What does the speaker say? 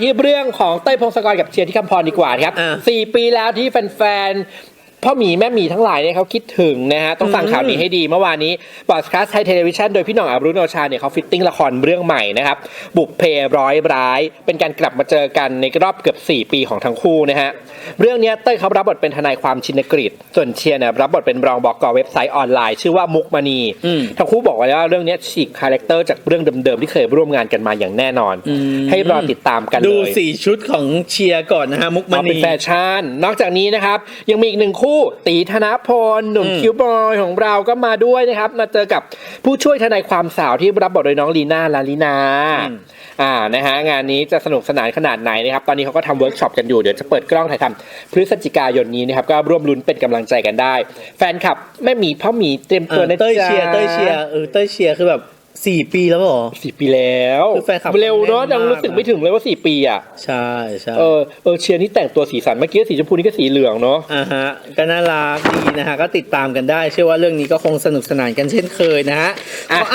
ที่เรื่องของเต้ยพงศกรกับเชียร์ที่คำพรดีกว่านะครับอ่าสี่ปีแล้วที่แฟนๆ พ่อหมีแม่หมีทั้งหลายเนี่ยเขาคิดถึงนะฮะต้องฟังข่าวนี้ให้ดีเมื่อวานนี้บอสคัสไทยเทเลวิชันโดยพี่หน่องอรุณโอชาเนี่ยเขาฟิตติ้งละครเรื่องใหม่นะครับบุกเพร้อยร้าย เป็นการกลับมาเจอกันในรอบเกือบ 4 ปีของทั้งคู่นะฮะเรื่องเนี้ยเต้ยเขารับบทเป็นทนายความชินกฤษส่วนเชียร์เนี่ยรับบทเป็นรองบอกกอเว็บไซต์ออนไลน์ ชื่อว่ามุกมณีอืมทั้งคู่บอกไว้ว่าเรื่องเนี้ยฉีกคาแรคเตอร์จากเรื่องเดิมๆที่เคยร่วมงานกันมาอย่างแน่นอน ให้รอติดตามกันดูเลยสี่ชุดของเชียร์ก่อนนะฮะมุกมเอาเป็ณีนแฟชั่นนอกจากนี้นะครับยังมีอีกหนึ่งคู่ตีธนพลหนุ่มอืมคิวบอยของเราก็มาด้วยนะครับ มาเจอกับผู้ช่วยทนายความสาวที่รับบทโดยน้องลีน่าลาลีนาอ่านะฮะงานนี้จะสนุกสนานขนาดไหนนะครับ ตอนนี้เขาก็ทำเวิร์กช็อปกันอยู่ เดี๋ยวจะเปิดกล้องถ่ายทำพฤศจิกายนนี้นะครับ ก็ร่วมลุ้นเป็นกำลังใจกันได้ แฟนคลับแม่หมีพ่อหมีเตรียมตัวเออนะเต้ยจ๊ะ เชียร์เต้ยเชียร์เออเต้ยเชียร์คือแบบ สี่ปีแล้วเหรอ สี่ปีแล้วคือแฟนคลับเร็วเนาะแน่นมาก ยังรู้สึกไม่ถึงเลยว่าสี่ปีอะใช่ใช่เออเออเชียร์นี่แต่งตัวสีสันเมื่อกี้สีชมพูนี่ก็สีเหลืองเนาะ อ่าฮะก็น่ารักดีนะฮะ ก็ติดตามกันได้ เชื่อว่าเรื่องนี้ก็คงสนุกสนานกันเช่นเคยนะฮะ อะ